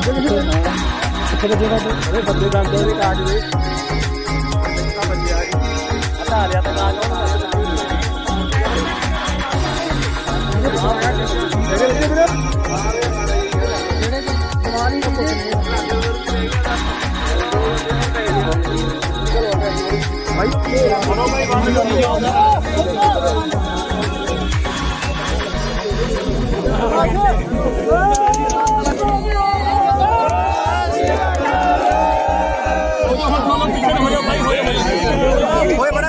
ਕਿੱਥੇ ਬੱਜੇ ਦਾ ਅਰੇ ਬੰਦੇ ਦੰਦ ਉਹਦੇ ਕਾਟ ਦੇ ਆ ਬੰਦੇ ਆ ਗਏ ਹਟਾ ਲਿਆ ਤਾਂ ਕਾਟ ਹੋਏ ਬੜਾ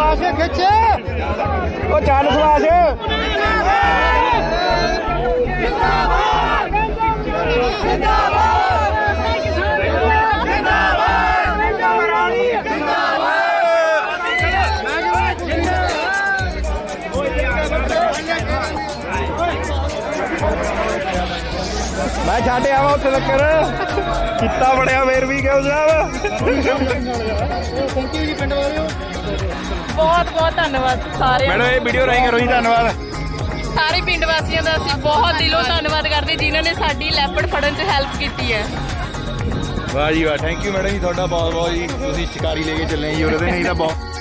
ਬਾਸੇ ਖਿੱਚੇ। ਉਹ ਚੱਲ ਸਵਾਸ। ਮੈਂ ਛੱਡ ਆਵਾਂ ਉੱਥੇ ਤੱਕਰ। ਕੀਤਾ ਬੜਿਆ ਫੇਰ ਵੀ ਕਿਉਂ ਸਾਹਿਬ ਬਹੁਤ ਬਹੁਤ ਧੰਨਵਾਦ ਸਾਰਿਆਂ ਮੈਡਮ ਇਹ ਵੀਡੀਓ ਰਾਈ ਕਰੋ ਜੀ ਧੰਨਵਾਦ। ਸਾਰੇ ਪਿੰਡ ਵਾਸੀਆਂ ਦਾ ਅਸੀਂ ਬਹੁਤ ਦਿਲੋਂ ਧੰਨਵਾਦ ਕਰਦੇ ਜਿਨ੍ਹਾਂ ਨੇ ਸਾਡੀ ਲੈਪੜ ਫੜਨ 'ਚ ਹੈਲਪ ਕੀਤੀ ਹੈ। ਵਾਹ ਜੀ ਵਾਹ ਥੈਂਕ ਯੂ ਮੈਡਮ ਜੀ ਤੁਹਾਡਾ ਬਹੁਤ ਬਹੁਤ ਜੀ। ਤੁਸੀਂ ਸ਼ਿਕਾਰੀ ਲੈ ਕੇ ਚੱਲੇ ਜੀ ਉਹਦੇ ਨਹੀਂ ਤਾਂ ਬਹੁਤ